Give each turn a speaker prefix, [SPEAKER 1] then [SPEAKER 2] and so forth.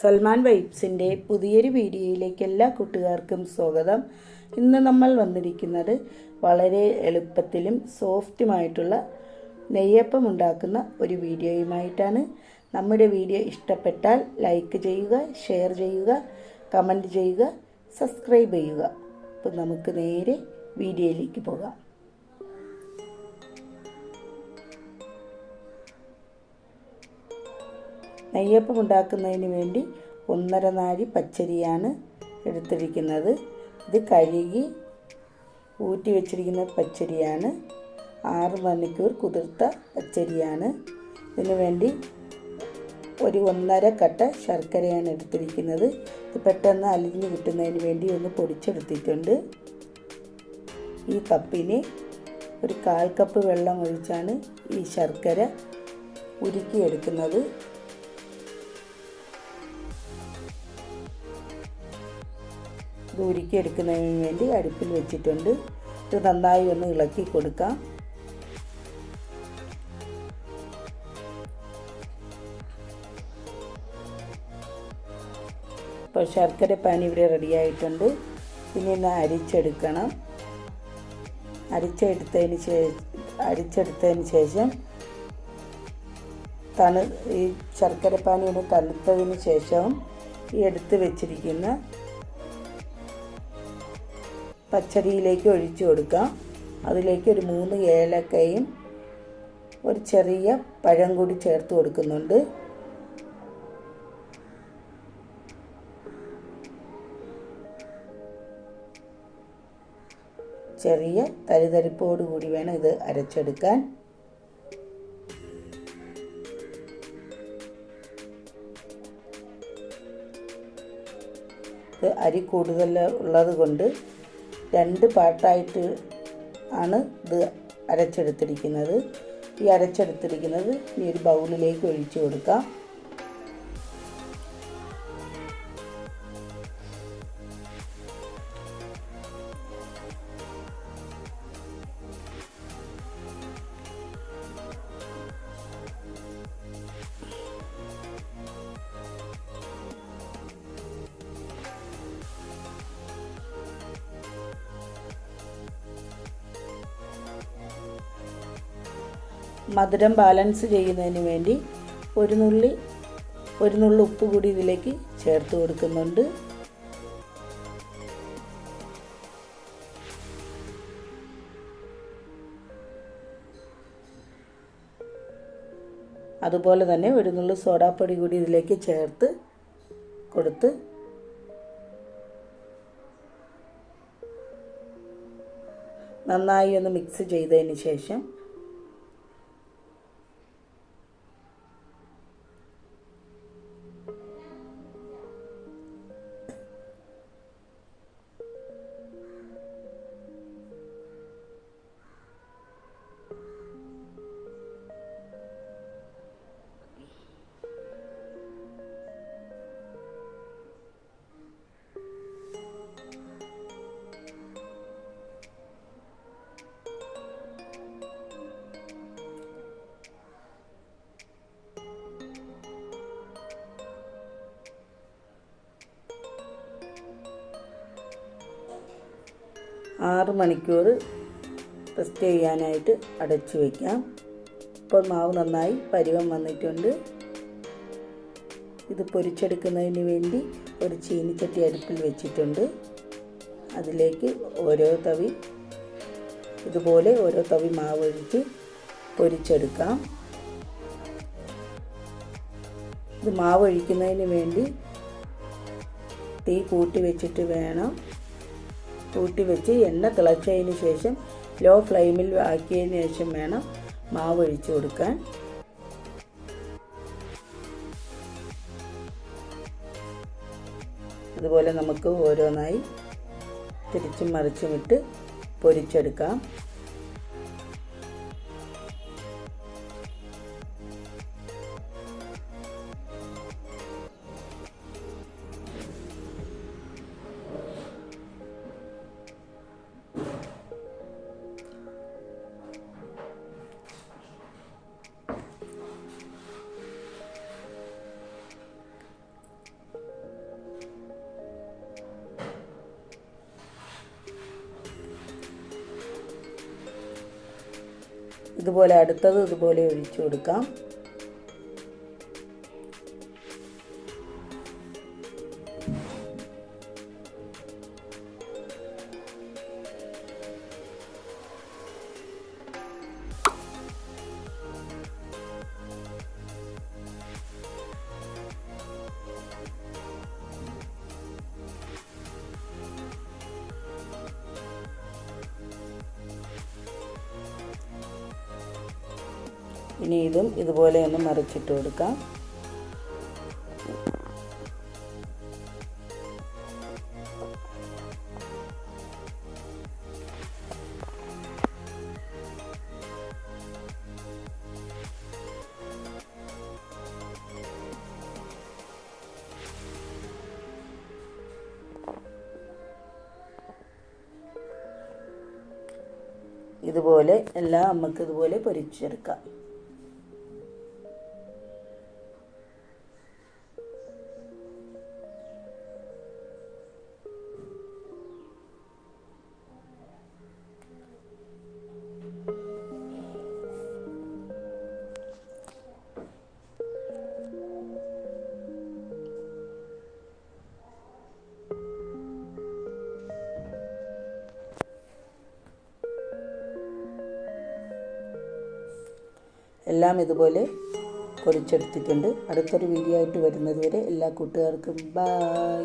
[SPEAKER 1] സൽമാൻ വൈബ്സിന്റെ പുതിയൊരു വീഡിയോയിലേക്ക് എല്ലാ കൂട്ടുകാർക്കും സ്വാഗതം. ഇന്ന് നമ്മൾ വന്നിരിക്കുന്നത് വളരെ എളുപ്പത്തിലും സോഫ്റ്റുമായിട്ടുള്ള നെയ്യപ്പം ഉണ്ടാക്കുന്ന ഒരു വീഡിയോയുമായിട്ടാണ്. നമ്മുടെ വീഡിയോ ഇഷ്ടപ്പെട്ടാൽ ലൈക്ക് ചെയ്യുക ഷെയർ ചെയ്യുക കമന്റ് ചെയ്യുക സബ്സ്ക്രൈബ് ചെയ്യുക. അപ്പോൾ നമുക്ക് നേരെ വീഡിയോയിലേക്ക് പോകാം. നെയ്യപ്പം ഉണ്ടാക്കുന്നതിന് വേണ്ടി ഒന്നര നാഴി പച്ചരിയാണ് എടുത്തിരിക്കുന്നത്. ഇത് കഴുകി ഊറ്റി വെച്ചിരിക്കുന്ന പച്ചരിയാണ്. ആറ് മണിക്കൂർ കുതിർത്ത പച്ചരിയാണ്. ഇതിനു വേണ്ടി ഒരു ഒന്നര കട്ട ശർക്കരയാണ് എടുത്തിരിക്കുന്നത്. ഇത് പെട്ടെന്ന് അലിഞ്ഞ് കിട്ടുന്നതിന് വേണ്ടി ഒന്ന് പൊടിച്ചെടുത്തിട്ടുണ്ട്. ഈ കപ്പിന് ഒരു കാൽ കപ്പ് വെള്ളം ഒഴിച്ചാണ് ഈ ശർക്കര ഉരുക്കിയെടുക്കുന്നത്. ഇത് ഉരുക്കിയെടുക്കുന്നതിന് വേണ്ടി അടുപ്പിൽ വെച്ചിട്ടുണ്ട്. ഇത് നന്നായി ഒന്ന് ഇളക്കി കൊടുക്കാം. ഇപ്പോൾ ശർക്കര പാനി ഇവിടെ റെഡിയായിട്ടുണ്ട് ഇനി ഒന്ന് അരിച്ചെടുക്കണം. അരിച്ചെടുത്തതിന് ശേഷം അരിച്ചെടുത്തതിന് ശേഷം തണു ഈ ശർക്കര പാനി ഒന്ന് തണുത്തതിന് ശേഷവും ഈ എടുത്ത് വെച്ചിരിക്കുന്ന പച്ചടിയിലേക്ക് ഒഴിച്ചു കൊടുക്കാം അതിലേക്ക് ഒരു മൂന്ന് ഏലക്കയും ഒരു ചെറിയ പഴം കൂടി ചേർത്ത് കൊടുക്കുന്നുണ്ട്. ചെറിയ തരിതരിപ്പോട് കൂടി വേണം ഇത് അരച്ചെടുക്കാൻ. അരി കൂടുതൽ ഉള്ളത് കൊണ്ട് രണ്ട് പാട്ടായിട്ട് ആണ് ഇത് അരച്ചെടുത്തിരിക്കുന്നത്. ഈ അരച്ചെടുത്തിരിക്കുന്നത് ഈ ഒരു ബൗളിലേക്ക് ഒഴിച്ചു കൊടുക്കാം. മധുരം ബാലൻസ് ചെയ്യുന്നതിന് വേണ്ടി ഒരു നുള്ളി ഒരു നുള്ളി ഉപ്പ് കൂടി ഇതിലേക്ക് ചേർത്ത് കൊടുക്കുന്നുണ്ട്. അതുപോലെ തന്നെ ഒരു നുള്ളി സോഡാപ്പൊടി കൂടി ഇതിലേക്ക് ചേർത്ത് കൊടുത്ത് നന്നായി ഒന്ന് മിക്സ് ചെയ്തതിന് ശേഷം ആറ് മണിക്കൂർ റെസ്റ്റ് ചെയ്യാനായിട്ട് അടച്ചു വയ്ക്കാം ഇപ്പോൾ മാവ് നന്നായി പരുവം വന്നിട്ടുണ്ട്. ഇത് പൊരിച്ചെടുക്കുന്നതിന് വേണ്ടി ഒരു ചീനിച്ചട്ടി അടുപ്പിൽ വെച്ചിട്ടുണ്ട്. അതിലേക്ക് ഓരോ തവി ഇതുപോലെ ഓരോ തവി മാവ് ഒഴിച്ച് പൊരിച്ചെടുക്കാം. ഇത് മാവ് ഒഴിക്കുന്നതിന് വേണ്ടി തീ കൂട്ടി വെച്ചിട്ട് വേണം. കൂട്ടി വെച്ച് എണ്ണ തിളച്ചതിന് ശേഷം ലോ ഫ്ലെയിമിൽ ആക്കിയതിന് ശേഷം വേണം മാവ് ഒഴിച്ചു കൊടുക്കാൻ. അതുപോലെ നമുക്ക് ഓരോന്നായി തിരിച്ചും മറിച്ചും ഇട്ട് പൊരിച്ചെടുക്കാം. ഇതുപോലെ അടുത്തത് ഇതുപോലെ ഒഴിച്ചു കൊടുക്കാം. ഇനി ഇതും ഇതുപോലെ ഒന്ന് മറിച്ചിട്ട് കൊടുക്കാം. ഇതുപോലെ എല്ലാം നമുക്ക് ഇതുപോലെ പൊരിച്ചെടുക്കാം. എല്ലാം ഇതുപോലെ കുറിച്ചെടുത്തിട്ടുണ്ട് അടുത്തൊരു വീഡിയോ ആയിട്ട് വരുന്നതുവരെ എല്ലാ കൂട്ടുകാർക്കും ബായ്